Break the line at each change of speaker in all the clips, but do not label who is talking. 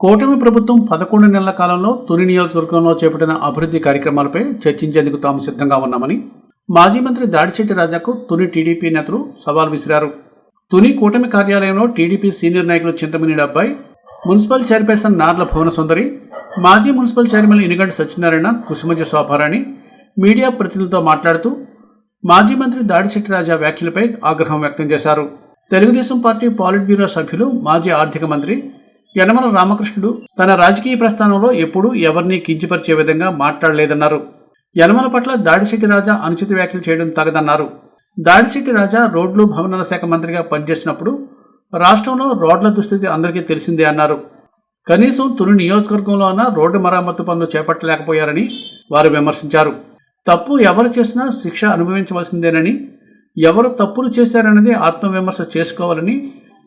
కూటమి ప్రభుత్వం పదకొండు నెలల కాలంలో తొలి నియోజకవర్గంలో చేపట్టిన అభివృద్ధి కార్యక్రమాలపై చర్చించేందుకు తాము సిద్ధంగా ఉన్నామని మాజీ మంత్రి దాడిశెట్టి రాజాకు తొలి టీడీపీ నేతలు సవాల్ విసిరారు. తుని కూటమి కార్యాలయంలో టీడీపీ సీనియర్ నాయకులు చింతమనేని అబ్బాయి మున్సిపల్ చైర్పర్సన్ నార్ల భువన సుందరి మాజీ municipal chairman Iniganti Satyanarayana Kusumaja Shobharani media ప్రతినిధులతో మాట్లాడుతూ మాజీ మంత్రి దాడిశెట్టి రాజా వ్యాఖ్యలపై ఆగ్రహం వ్యక్తం చేశారు. తెలుగుదేశం పార్టీ పాలిట్ బ్యూరో సభ్యులు మాజీ ఆర్థిక మంత్రి యనమల రామకృష్ణుడు తన రాజకీయ ప్రస్థానంలో ఎప్పుడూ ఎవరిని కించిపరిచే విధంగా మాట్లాడలేదన్నారు. యనమల పట్ల దాడిశెట్టి రాజా అనుచిత వ్యాఖ్యలు చేయడం తగదన్నారు. దాడిశెట్టి రాజా రోడ్లు భవనాల శాఖ మంత్రిగా పనిచేసినప్పుడు రాష్ట్రంలో రోడ్ల దుస్థితి అందరికీ తెలిసిందే అన్నారు. కనీసం తొలి నియోజకవర్గంలో అన్న రోడ్డు మరమ్మతు పనులు చేపట్టలేకపోయారని వారు విమర్శించారు. తప్పు ఎవరు చేసినా శిక్ష అనుభవించవలసిందేనని ఎవరు తప్పులు చేశారన్నది ఆత్మవిమర్శ చేసుకోవాలని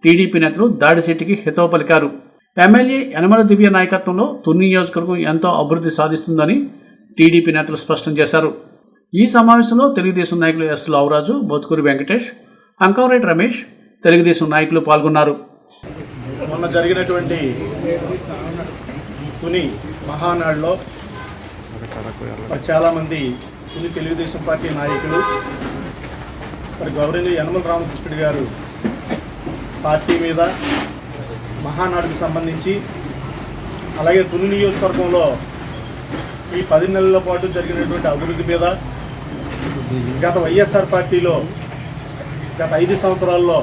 టీడీపీ నేతలు దాడిశెట్టికి హితవు పలికారు. ఎమ్మెల్యే యనమల దివ్య నాయకత్వంలో తుని నియోజకవర్గం ఎంతో అభివృద్ధి సాధిస్తుందని టీడీపీ నేతలు స్పష్టం చేశారు. ఈ సమావేశంలో తెలుగుదేశం నాయకులు ఎస్ లావరాజు బోతుకూరి వెంకటేష్ అంకారెడ్డి రమేష్ తెలుగుదేశం నాయకులు పాల్గొన్నారు.
మొన్న జరిగినటువంటి తుని మహానాడులో చాలామంది తుని తెలుగుదేశం పార్టీ నాయకులు మరి గౌరవనీయ యనమల రామకృష్ణుడు గారు పార్టీ మీద మహానాడుకు సంబంధించి అలాగే తుని నియోజకవర్గంలో ఈ పది నెలల పాటు జరిగినటువంటి అభివృద్ధి మీద గత వైఎస్ఆర్ పార్టీలో గత ఐదు సంవత్సరాల్లో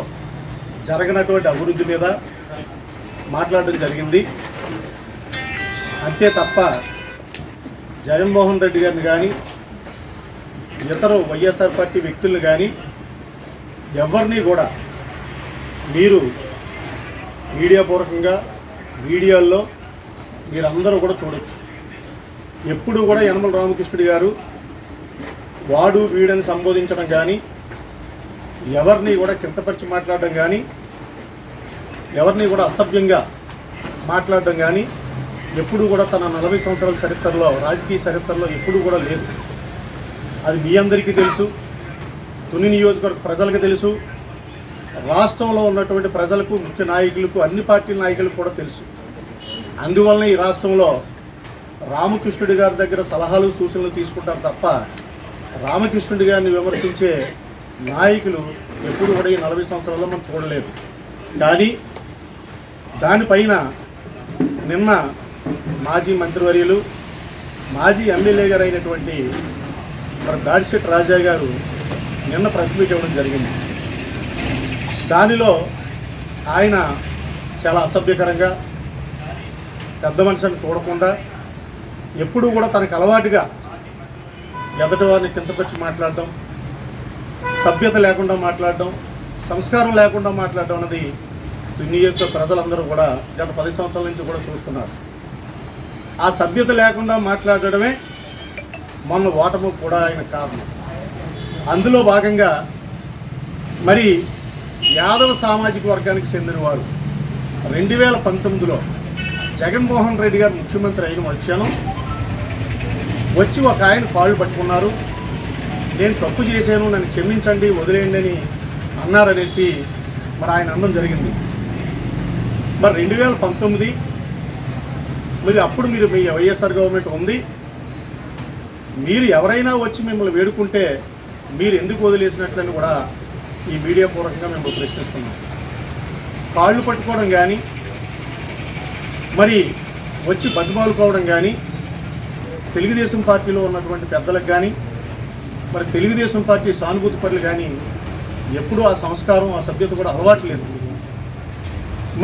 జరగనటువంటి అభివృద్ధి మీద మాట్లాడడం జరిగింది. అంతే తప్ప జగన్మోహన్ రెడ్డి గారిని కానీ ఇతర వైఎస్ఆర్ పార్టీ వ్యక్తులను కానీ ఎవరిని కూడా మీరు మీడియా పూర్వకంగా వీడియోల్లో మీరందరూ కూడా చూడొచ్చు. ఎప్పుడు కూడా యనమల రామకృష్ణుడి గారు వాడు వీడని సంబోధించడం కానీ ఎవరిని కూడా కింతపరిచి మాట్లాడడం కానీ ఎవరిని కూడా అసభ్యంగా మాట్లాడడం కానీ ఎప్పుడు కూడా తన నలభై సంవత్సరాల చరిత్రలో రాజకీయ చరిత్రలో ఎప్పుడు కూడా లేదు. అది మీ అందరికీ తెలుసు. తుని నియోజకవర్గ ప్రజలకు తెలుసు. రాష్ట్రంలో ఉన్నటువంటి ప్రజలకు ముఖ్య నాయకులకు అన్ని పార్టీల నాయకులకు కూడా తెలుసు. అందువలన ఈ రాష్ట్రంలో రామకృష్ణుడి గారి దగ్గర సలహాలు సూచనలు తీసుకుంటారు తప్ప రామకృష్ణుడి గారిని విమర్శించే నాయకులు ఎప్పుడు కూడా ఈ నలభై సంవత్సరాల్లో మనం చూడలేదు. కానీ దానిపైన నిన్న మాజీ మంత్రివర్యులు మాజీ ఎమ్మెల్యే గారు అయినటువంటి దాడిశెట్టి రాజా గారు నిన్న ప్రెస్ మీట్ ఇవ్వడం జరిగింది. దానిలో ఆయన చాలా అసభ్యకరంగా పెద్ద మనిషిని చూడకుండా ఎప్పుడూ కూడా తనకు అలవాటుగా ఎదటి వారిని కిందకొచ్చి మాట్లాడటం సభ్యత లేకుండా మాట్లాడడం సంస్కారం లేకుండా మాట్లాడడం అన్నది నియోజక ప్రజలందరూ కూడా గత పది సంవత్సరాల నుంచి కూడా చూస్తున్నారు. ఆ సభ్యత లేకుండా మాట్లాడడమే మొన్న ఓటము కూడా ఆయన కారణం. అందులో భాగంగా మరి యాదవ సామాజిక వర్గానికి చెందినవారు రెండు వేల పంతొమ్మిదిలో జగన్మోహన్ రెడ్డి గారు ముఖ్యమంత్రి అయిన వచ్చాను వచ్చి ఒక ఆయన కాళ్ళు పట్టుకున్నారు. నేను తప్పు చేశాను నన్ను క్షమించండి వదిలేయండి అని అన్నారనేసి మరి ఆయన అన్నం జరిగింది. మరి రెండు వేల పంతొమ్మిది మరి అప్పుడు మీరు మీ వైఎస్ఆర్ గవర్నమెంట్ ఉంది. మీరు ఎవరైనా వచ్చి మిమ్మల్ని వేడుకుంటే మీరు ఎందుకు వదిలేసినట్లని కూడా ఈ మీడియా పూర్వకంగా మేము ప్రశ్నిస్తున్నాం. కాళ్ళు పట్టుకోవడం కానీ మరి వచ్చి బతిమాలుకోవడం కానీ తెలుగుదేశం పార్టీలో ఉన్నటువంటి పెద్దలకు కానీ మరి తెలుగుదేశం పార్టీ సానుభూతి పనులు కానీ ఎప్పుడూ ఆ సంస్కారం ఆ సభ్యత కూడా అలవాటు లేదు.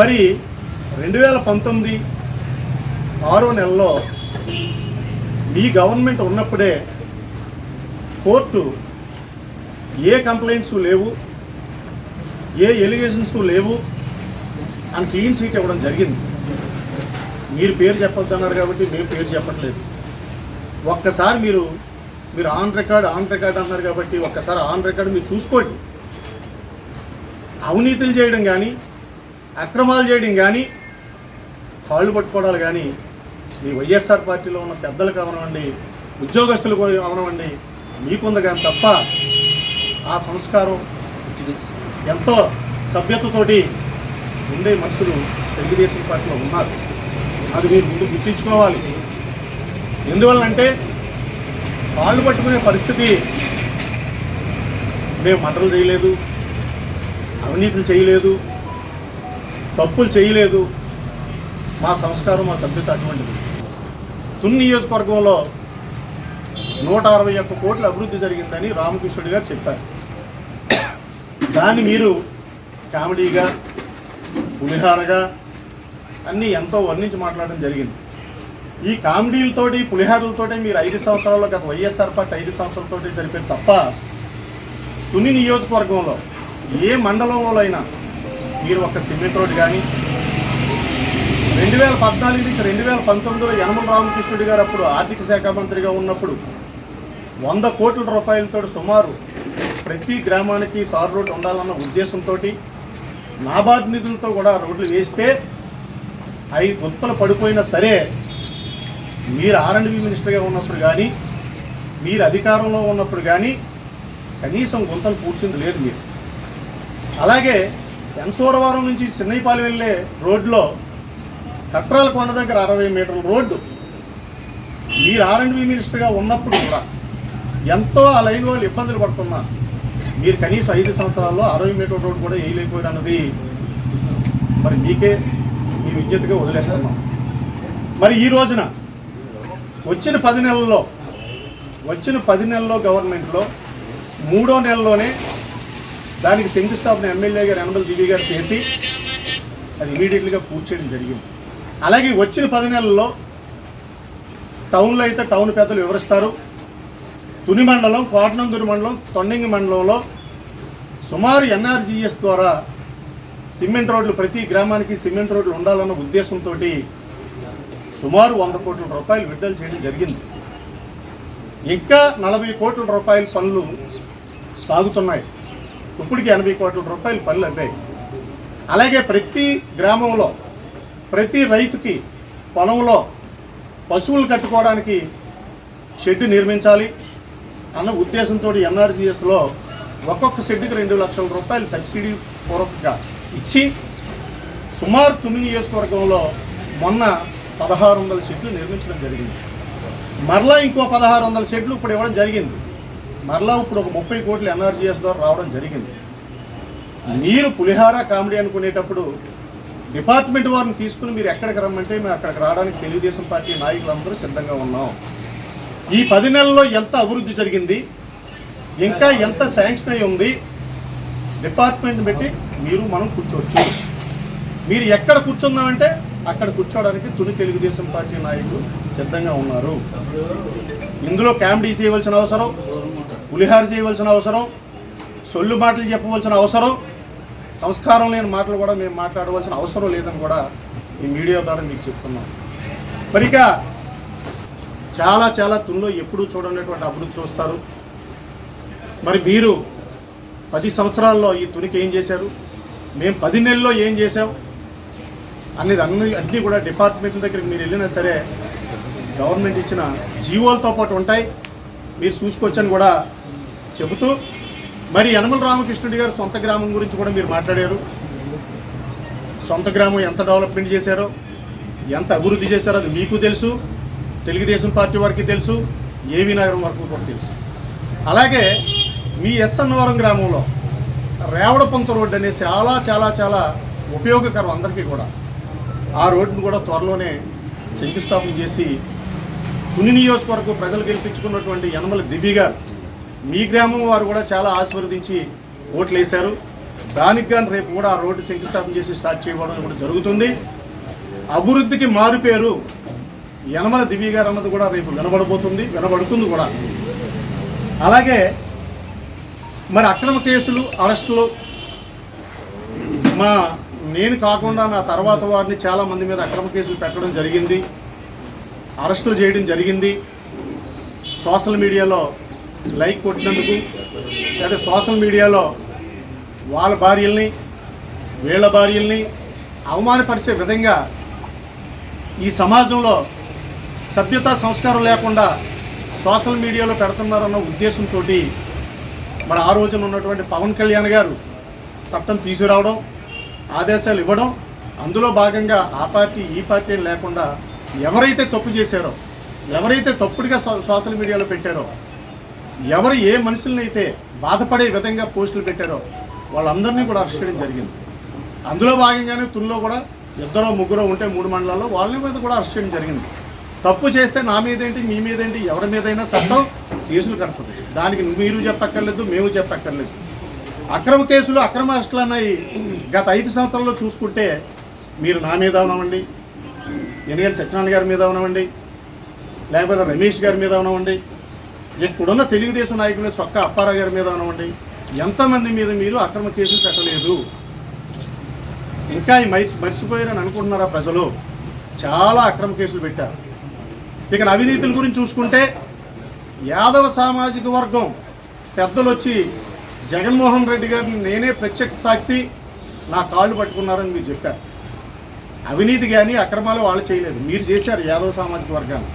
మరి రెండు వేల పంతొమ్మిది ఆరో నెలలో మీ గవర్నమెంట్ ఉన్నప్పుడే కోర్టు ఏ కంప్లైంట్స్ లేవు ఏ ఎలిగేషన్స్ లేవు అని క్లీన్ సీట్ ఇవ్వడం జరిగింది. మీరు పేరు చెప్పొద్దన్నారు కాబట్టి మేము పేరు చెప్పట్లేదు. ఒక్కసారి మీరు మీరు ఆన్ రికార్డ్ ఆన్ రికార్డ్ అన్నారు కాబట్టి ఒక్కసారి ఆన్ రికార్డ్ మీరు చూసుకోండి. అవినీతులు చేయడం కానీ అక్రమాలు చేయడం కానీ కాళ్ళు పట్టుకోవడాలు కానీ మీ వైఎస్ఆర్ పార్టీలో ఉన్న పెద్దలకు అవనవండి ఉద్యోగస్తులకు అవనవండి మీకుంది కానీ తప్ప ఆ సంస్కారం ఎంతో సభ్యతతోటి ఉండే మనుషులు తెలుగుదేశం పార్టీలో ఉన్నారు. అది మీరు ముందు గుర్తించుకోవాలి. ఎందువల్లంటే కాళ్ళు పట్టుకునే పరిస్థితి మేము మటలు చేయలేదు అవినీతులు చేయలేదు తప్పులు చేయలేదు. మా సంస్కారం మా సభ్యత అటువంటిది. తున్ నియోజకవర్గంలో నూట అరవై ఒక్క కోట్ల అభివృద్ధి జరిగిందని రామకృష్ణుడు గారు చెప్పారు. దాన్ని మీరు కామెడీగా పులిహారగా అన్నీ ఎంతో వర్ణించి మాట్లాడడం జరిగింది. ఈ కామెడీలతోటి పులిహారలతోటి మీరు ఐదు సంవత్సరాల్లో గత వైఎస్ఆర్ పార్టీ ఐదు సంవత్సరాలతోటి జరిపారు తప్ప తుని నియోజకవర్గంలో ఏ మండలంలో అయినా మీరు ఒక సిమెంట్ రోడ్ కానీ రెండు వేల పద్నాలుగు నుంచి రెండు వేల పంతొమ్మిదిలో యనమల రామకృష్ణుడి గారు అప్పుడు ఆర్థిక శాఖ మంత్రిగా ఉన్నప్పుడు వంద కోట్ల రూపాయలతో సుమారు ప్రతి గ్రామానికి తార్ రోడ్ ఉండాలన్న ఉద్దేశంతో నాబార్డ్ నిధులతో కూడా రోడ్లు వేస్తే అవి గుంతలు పడిపోయినా సరే మీరు ఆర్ఎండ్బి మినిస్టర్గా ఉన్నప్పుడు కానీ మీరు అధికారంలో ఉన్నప్పుడు కానీ కనీసం గుంతలు పూడ్చింది లేదు మీరు. అలాగే పెన్సూరవరం నుంచి చిన్నైపాలి వెళ్ళే రోడ్లో కట్రాల కొండ దగ్గర అరవై మీటర్ల రోడ్డు మీరు ఆర్ఎండ్బి మినిస్టర్గా ఉన్నప్పుడు కూడా ఎంతో ఆ లైన్ వాళ్ళు ఇబ్బందులు పడుతున్నారు. మీరు కనీసం ఐదు సంవత్సరాల్లో అరవై మీటర్ రోడ్డు కూడా వేయలేకపోయారు అన్నది మరి మీకే మీ విద్యుత్గా వదిలేస్తున్నాం. మరి ఈ రోజున వచ్చిన పది నెలల్లో వచ్చిన పది నెలల్లో గవర్నమెంట్లో మూడో నెలలోనే దానికి శంకుస్థాపన ఎమ్మెల్యే గారు యనమల దివి గారు చేసి అది ఇమీడియట్లీగా పూర్తి చేయడం జరిగింది. అలాగే వచ్చిన పది నెలల్లో టౌన్లో అయితే టౌన్ పెద్దలు వివరిస్తారు. తుని మండలం కోటనందూరు మండలం తొండంగి మండలంలో సుమారు ఎన్ఆర్జీఎస్ ద్వారా సిమెంట్ రోడ్లు ప్రతి గ్రామానికి సిమెంట్ రోడ్లు ఉండాలన్న ఉద్దేశంతో సుమారు వంద కోట్ల రూపాయలు విడుదల చేయడం జరిగింది. ఇంకా నలభై కోట్ల రూపాయల పనులు సాగుతున్నాయి. ఇప్పటికి ఎనభై కోట్ల రూపాయల పనులు అవ్వాయి అలాగే ప్రతి గ్రామంలో ప్రతి రైతుకి పొలంలో పశువులు కట్టుకోవడానికి షెడ్ నిర్మించాలి. అన్న ఉద్దేశంతో ఎన్ఆర్జీఎస్లో ఒక్కొక్క షెడ్కి రెండు లక్షల రూపాయలు సబ్సిడీ పూర్వకంగా ఇచ్చి సుమారు తొమ్మిది నియోజకవర్గంలో మొన్న పదహారు వందల షెడ్లు నిర్మించడం జరిగింది. మరలా ఇంకో పదహారు వందల షెడ్లు ఇప్పుడు ఇవ్వడం జరిగింది. మరలా ఇప్పుడు ఒక ముప్పై కోట్లు ఎన్ఆర్జీఎస్ ద్వారా రావడం జరిగింది. మీరు పులిహార కామెడీ అనుకునేటప్పుడు డిపార్ట్మెంట్ వారిని తీసుకుని మీరు ఎక్కడికి రమ్మంటే మేము అక్కడికి రావడానికి తెలుగుదేశం పార్టీ నాయకులందరూ సిద్ధంగా ఉన్నాం. ఈ పది నెలల్లో ఎంత అభివృద్ధి జరిగింది? ఇంకా ఎంత శాంక్షన్ అయి ఉంది? డిపార్ట్మెంట్ పెట్టి మీరు మనం కూర్చోవచ్చు. మీరు ఎక్కడ కూర్చున్నామంటే అక్కడ కూర్చోవడానికి తుని తెలుగుదేశం పార్టీ నాయకులు సిద్ధంగా ఉన్నారు. ఇందులో కామెడీ చేయవలసిన అవసరం పులిహార చేయవలసిన అవసరం సొల్లు మాటలు చెప్పవలసిన అవసరం సంస్కారం లేని మాటలు కూడా మేము మాట్లాడవలసిన అవసరం లేదని కూడా ఈ మీడియా ద్వారా మీకు చెప్తున్నాం. మరిక చాలా చాలా తునిలో ఎప్పుడూ చూడనటువంటి అభివృద్ధి చూస్తారు. మరి మీరు పది సంవత్సరాల్లో ఈ తునికి ఏం చేశారు? మేము పది నెలల్లో ఏం చేశాం? అనేది అన్ని అన్నీ కూడా డిపార్ట్మెంట్ దగ్గరికి మీరు వెళ్ళినా సరే గవర్నమెంట్ ఇచ్చిన జీవోలతో పాటు ఉంటాయి. మీరు చూసుకొచ్చని కూడా చెబుతూ మరి యనమల రామకృష్ణుడి గారు సొంత గ్రామం గురించి కూడా మీరు మాట్లాడారు. సొంత గ్రామం ఎంత డెవలప్మెంట్ చేశారో ఎంత అభివృద్ధి చేశారో అది మీకు తెలుసు. తెలుగుదేశం పార్టీ వారికి తెలుసు ఏవి నగరం వరకు కూడా తెలుసు. అలాగే మీ ఎస్ అన్నవరం గ్రామంలో రేవడపంత రోడ్డు అనేది చాలా చాలా చాలా ఉపయోగకరం అందరికీ కూడా. ఆ రోడ్డును కూడా త్వరలోనే శంకుస్థాపన చేసి తుని నియోజకవర్గం ప్రజలు గెలిపించుకున్నటువంటి యనమల దివ్య గారు మీ గ్రామం వారు కూడా చాలా ఆశీర్వదించి ఓట్లు వేశారు దానికి కానీ రేపు కూడా ఆ రోడ్డు శంకుస్థాపన చేసి స్టార్ట్ చేయడం కూడా జరుగుతుంది. అభివృద్ధికి మారుపేరు యనమల దివ్య గారు అన్నది కూడా రేపు వినబడబోతుంది వినబడుతుంది కూడా. అలాగే మరి అక్రమ కేసులు అరెస్టులు మా నేను కాకుండా నా తర్వాత వారిని చాలా మంది మీద అక్రమ కేసులు పెట్టడం జరిగింది అరెస్టులు చేయడం జరిగింది. సోషల్ మీడియాలో లైక్ కొట్టినందుకు లేదా సోషల్ మీడియాలో వాళ్ళ భార్యల్ని వీళ్ళ భార్యల్ని అవమానపరిచే విధంగా ఈ సమాజంలో సభ్యతా సంస్కారం లేకుండా సోషల్ మీడియాలో పెడుతున్నారన్న ఉద్దేశంతో మరి ఆ రోజున ఉన్నటువంటి పవన్ కళ్యాణ్ గారు చట్టం తీసుకురావడం ఆదేశాలు ఇవ్వడం అందులో భాగంగా ఆ పార్టీ ఈ పార్టీ లేకుండా ఎవరైతే తప్పు చేశారో ఎవరైతే తప్పుడుగా సోషల్ మీడియాలో పెట్టారో ఎవరు ఏ మనుషుల్ని అయితే బాధపడే విధంగా పోస్టులు పెట్టారో వాళ్ళందరినీ కూడా అరెస్ట్ చేయడం జరిగింది. అందులో భాగంగానే తుల్లో కూడా ఇద్దరు ముగ్గురు ఉంటే మూడు మండలాల్లో వాళ్ళ మీద కూడా అరెస్ట్ చేయడం జరిగింది. తప్పు చేస్తే నా మీదేంటి మీ మీదేంటి ఎవరి మీదైనా చట్టం కేసులు కడుతుంది దానికి మీరు చెప్పక్కర్లేదు మేము చెప్పక్కర్లేదు. అక్రమ కేసులు అక్రమ అరెస్టులు అన్నాయి. గత ఐదు సంవత్సరాల్లో చూసుకుంటే మీరు నా మీద ఉన్నామండి ఎన్నికల సత్యనారాయణ గారి మీద ఉన్నామండి లేకపోతే రమేష్ గారి మీద ఉన్నామండి ఇప్పుడున్న తెలుగుదేశం నాయకులు చొక్క అప్పారావు గారి మీద ఉన్నామండి ఎంతమంది మీద మీరు అక్రమ కేసులు పెట్టలేదు? ఇంకా ఈ మర్చిపోయారని అనుకుంటున్నారా ప్రజలు? చాలా అక్రమ కేసులు పెట్టారు. ఇక అవినీతుల గురించి చూసుకుంటే యాదవ సామాజిక వర్గం పెద్దలు వచ్చి జగన్మోహన్ రెడ్డి గారిని నేనే ప్రత్యక్ష సాక్షి నా కాళ్ళు పట్టుకున్నారని మీరు చెప్పారు. అవినీతి కానీ అక్రమాలు వాళ్ళు చేయలేదు. మీరు చేశారు యాదవ సామాజిక వర్గాన్ని.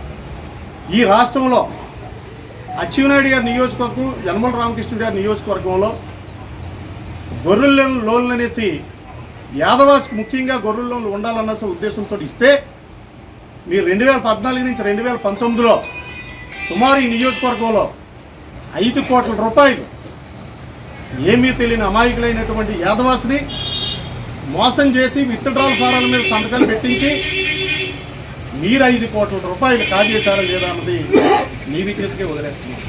ఈ రాష్ట్రంలో అచ్చెన్నాయుడు గారి నియోజకవర్గం యనమల రామకృష్ణుడు గారి నియోజకవర్గంలో గొర్రెల లోన్లు అనేసి యాదవాస్ ముఖ్యంగా గొర్రెల లోన్లు ఉండాలన్న ఉద్దేశంతో ఇస్తే మీరు రెండు వేల పద్నాలుగు నుంచి రెండు వేల పంతొమ్మిదిలో సుమారు ఈ నియోజకవర్గంలో ఐదు కోట్ల రూపాయలు ఏమీ తెలియని అమాయకులైనటువంటి యాదవాస్ని మోసం చేసి విత్డ్రాల్ ఫారాల మీద సంతకాలు పెట్టించి మీరు ఐదు కోట్ల రూపాయలు కాజేశారా లేదా అన్నది మీ విజ్ఞతకే వదిలేస్తున్నాం.